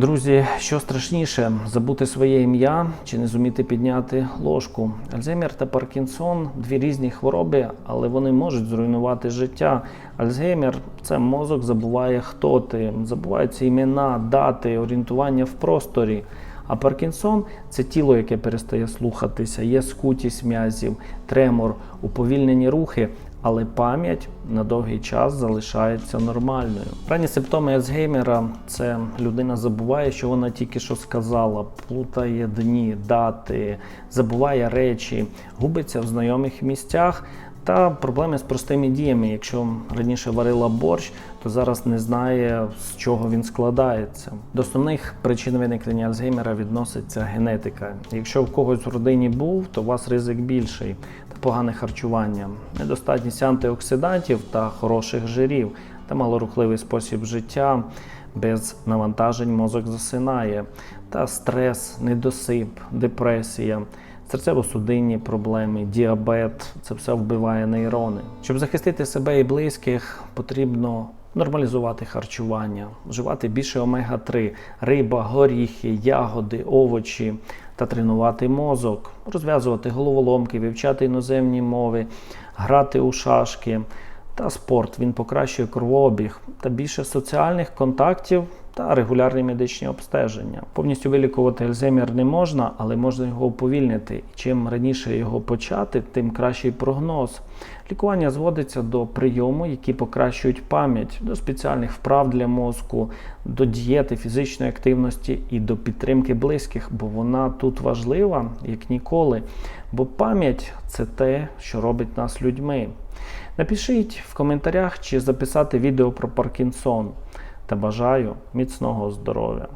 Друзі, що страшніше забути своє ім'я чи не зуміти підняти ложку? Альцгеймер та Паркінсон дві різні хвороби, але вони можуть зруйнувати життя. Альцгеймер це мозок забуває, хто ти, забуваються імена, дати, орієнтування в просторі. А Паркінсон це тіло, яке перестає слухатися, є скутість м'язів, тремор, уповільнені рухи, але пам'ять на довгий час залишається нормальною. Ранні симптоми Альцгеймера – це людина забуває, що вона тільки що сказала, плутає дні, дати, забуває речі, губиться в знайомих місцях. Та проблеми з простими діями. Якщо раніше варила борщ, то зараз не знає, з чого він складається. До основних причин виникнення Альцгеймера відноситься генетика. Якщо в когось в родині був, то у вас ризик більший та погане харчування, недостатність антиоксидантів та хороших жирів та малорухливий спосіб життя. Без навантажень мозок засинає, та стрес, недосип, депресія серцево-судинні проблеми, діабет це все вбиває нейрони. Щоб захистити себе і близьких, потрібно нормалізувати харчування, вживати більше омега-3, риба, горіхи, ягоди, овочі та тренувати мозок, розв'язувати головоломки, вивчати іноземні мови, грати у шашки. Та спорт він покращує кровообіг та більше соціальних контактів та регулярні медичні обстеження. Повністю вилікувати Альцгеймер не можна, але можна його уповільнити. Чим раніше його почати, тим кращий прогноз. Лікування зводиться до прийому, які покращують пам'ять, до спеціальних вправ для мозку, до дієти, фізичної активності і до підтримки близьких, бо вона тут важлива як ніколи. Бо пам'ять це те, що робить нас людьми. Напишіть в коментарях, чи записати відео про Паркінсон та бажаю міцного здоров'я.